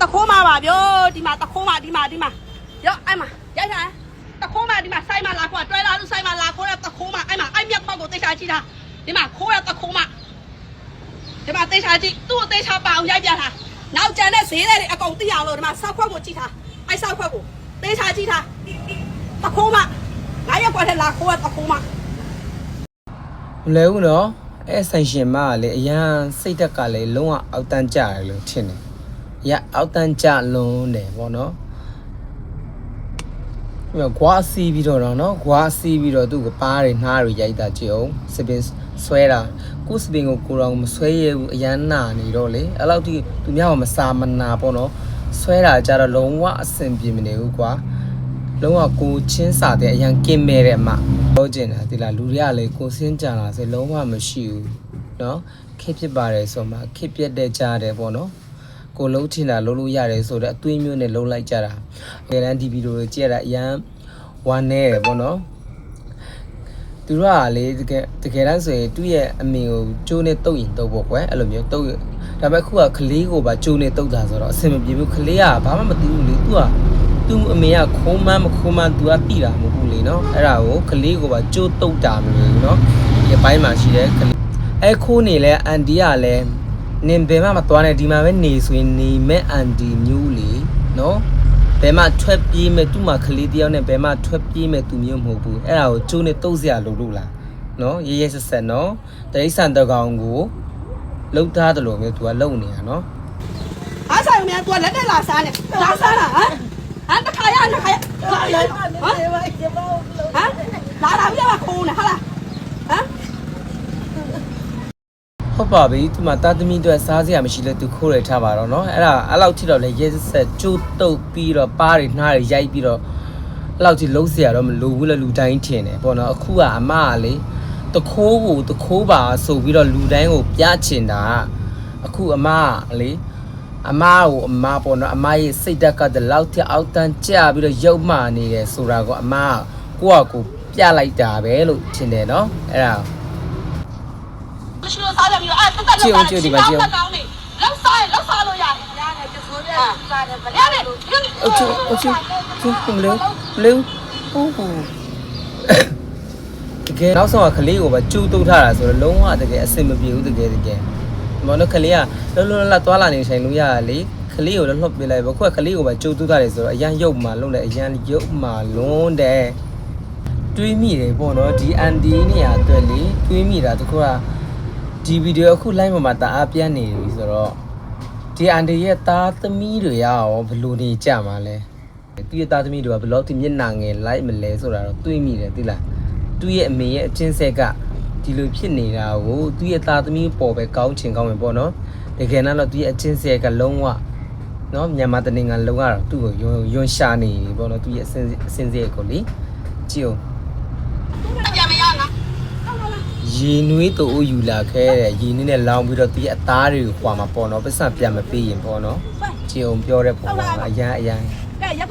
တခိုးမှာပါဗျိုဒီမှာတခိုးမှာဒီမှာဒီမှာရောအဲ့မှာရိုက်ထားတခိုးမှာဒီမှာစိုက်မှာလာခိုးတွဲလာလို့စိုက်မှာလာခိုးရတခိုးမှာအဲ့မှာအဲ့မြက်ပေါက်ကိုတိတ်ချကြည့်တာဒီမှာခိုးရတခိုးမှာဒီမှာတိတ်ချကြည့်သူ့ကိုတိတ်ချပါအောင်ရိုက်ပြထားနောက်ကျန်တဲ့ဈေးတွေအကုန်သိအောင်လို့ဒီမှာစောက်ခွက်ကိုကြည့်ထားအဲ့စောက်ခွက်ကိုတိတ်ချကြည့်ထားတခိုးမှာငါရက်ကွက်ထဲလာခိုးရတခိုးမှာမလဲဘူးနော်အဲဆိုင်ရှင်မကလည်းအရန်စိတ်တက်ကလည်းလုံးဝအောက်တန်းကြတယ်လို့ထင်တယ်။ ရအောက်တန်းကြလုံးတယ်ပေါ့နော်။ဒီမှာဂွားစီးပြီးတော့နော်ဂွားစီးပြီးတော့သူ့ကပါးတွေနှားတွေရိုက်တာကြည့်အောင်စပင်ဆွဲတာကိုစပင်ကိုကိုတော်မဆွဲရဘူးအရန်နာနေတော့လေအဲ့လောက်ထိသူများကမစာမနာပေါ့နော်ဆွဲတာကြတော့လုံးဝအဆင်ပြေမနေဘူးကွာ လုံးဝကိုချင်းစာတဲ့အရန်ကင်းမဲ့တဲ့အမပြောကျင်တာဒီလားလူတွေကလေကိုစင်းကြတာဆိုလုံးဝမရှိဘူးเนาะခက်ဖြစ်ပါတယ်ဆိုမှခက်ပြက်တဲ့ကြားတယ်ပေါ့နော် ကိုလုံးထင်တာလုံးလို့ရတယ်ဆိုတော့အသွေးမျိုးနဲ့လုံးလိုက်ကြတာငယ်တန်းဒီဗီဒီယိုတွေကြည့်ရတာအရန်ဝမ်းနေတယ်ပေါ့နော်သူတို့ကလေတကယ်တကယ်တမ်းဆိုရင်သူ့ရဲ့အမေကိုကျိုးနဲ့တုတ်ရင်တုတ်ပေါ့ကွယ်အဲ့လိုမျိုးတုတ်ဒါပေမဲ့အခုကကလေးကိုပါကျိုးနဲ့တုတ်တာဆိုတော့အဆင်မပြေဘူးကလေးကဘာမှမသိဘူးလေသူကသူ့အမေကခိုးမန်းမခိုးမန်းသူကတိတာမဟုတ်ဘူးလေနော်အဲ့ဒါကိုကလေးကိုပါကြိုးတုတ်တာမလို့နော်ဒီအပိုင်းမှာရှိတဲ့ကလေးအဲခိုးနေလဲအန်တီကလည်း နင်ဘယ်မှမသွားနဲ့ဒီမှာပဲနေဆိုရင်နေမဲ့အန်တီမျိုးလေနော်ဘယ်မှထွက်ပြေးမဲ့သူ့မှာကလေးတယောက်နဲ့ဘယ်မှထွက်ပြေးမဲ့သူမျိုးမဟုတ်ဘူးအဲ့ဒါကိုကျိုးနဲ့တုတ်စရာလုပ်လို့လားနော်ရဲရဲဆက်ဆက်နော်တရိษံတကောင်ကိုလှုပ်သားတယ်လို့မျိုးသူကလုံနေတာနော်အားဆိုင်မြန်သူကလက်တက်လာစားနေလာစားတာဟမ်ဟမ်တခါရတခါရလာရဟမ်ဟမ်လာလာပြီးတော့ခိုးနေဟာလားဟမ် ဟုတ်ပါပြီသူမတာသမီအတွက်စားစရာမရှိလဲသူခိုးရထားပါတော့เนาะအဲ့ဒါအဲ့လောက်ထိတော့လေရဲဆက်ကျိုးတုတ်ပြီးတော့ပါးတွေနှားတွေရိုက်ပြီးတော့အဲ့လောက်ထိလုံးစရာတော့မလိုဘူးလေလူတိုင်းထင်တယ်ပေါ့နော်အခုကအမကလေတခိုးကိုတခိုးပါဆိုပြီးတော့လူတိုင်းကိုပြချင်တာအခုအမကလေအမကိုအမပေါ့နော်အမရဲ့စိတ်ဓာတ်ကတည်းလောက်ထိအောက်တန်းကျပြီးတော့ရုပ်မာနေတယ်ဆိုတာကိုအမကကိုယ့်အကိုပြလိုက်တာပဲလို့ထင်တယ်เนาะအဲ့ဒါ မရှိလို့စားကြပြီအဲ့တက်တက်လောက်လောက်စားလောက်စားလို့ရတယ်ရတယ်ကျဆိုးတယ်စားတယ်ဗျရတယ်အချူအချူချူမလို့မလို့ဟိုးဟိုတကယ်နောက်ဆုံးကကလေးကိုပဲကျူးတုတ်ထားတာဆိုတော့လုံးဝတကယ်အဆင်မပြေဘူးတကယ်တကယ်ဒီမောင်တို့ကလေးကလောလောလတ်သွားလာနေဆိုင်လို့ရတာလေကလေးကိုလည်းလှုပ်ပေးလိုက်ပဲခုကကလေးကိုပဲကျူးတုတ်ထားတယ်ဆိုတော့အရန်ရုပ်မှလုံးလဲအရန်ရုပ်မှလွန်းတယ်တွေးမိတယ်ပေါ့နော်ဒီအန်ဒီနေရာအတွက်လေတွေးမိတာတခုက ဒီဗီဒီယိုအခု line ပေါ်မှာတအားပြန့်နေပြီဆိုတော့ဒီအန်ဒီရဲ့သားသမီးတွေရောဘယ်လိုနေကြမှာလဲသူရဲ့သားသမီးတွေကဘယ်လောက်ထိမျက်နှာငယ်လိုက်မလဲဆိုတာတော့တွေးမိတယ်သိလားသူရဲ့အမေရဲ့အချင်းဆက်ကဒီလိုဖြစ်နေတာကိုသူရဲ့သားသမီးပေါ်ပဲကောင်းချင်ကောင်းမယ်ပေါ့နော်တကယ်တော့သူရဲ့အချင်းဆက်ကလုံးဝနော်မြန်မာတနေငါလုံးဝတော့သူ့ကိုယွန်းယွန်းရှာနေပြီပေါ့နော်သူရဲ့အစင်အစင်စက်ကိုလေကြည့်အောင် ကြမရငါ ရေနွေးတူယူလာခဲ့တဲ့ရေနွေးနဲ့လောင်းပြီးတော့သူရဲ့အသားတွေကိုခွာမှာပေါ့နော်ပတ်စံပြန်မပေးရင်ပေါ့နော်ကြည့်အောင်ပြောတဲ့ပုံကအရန်အရန်ကဲရက်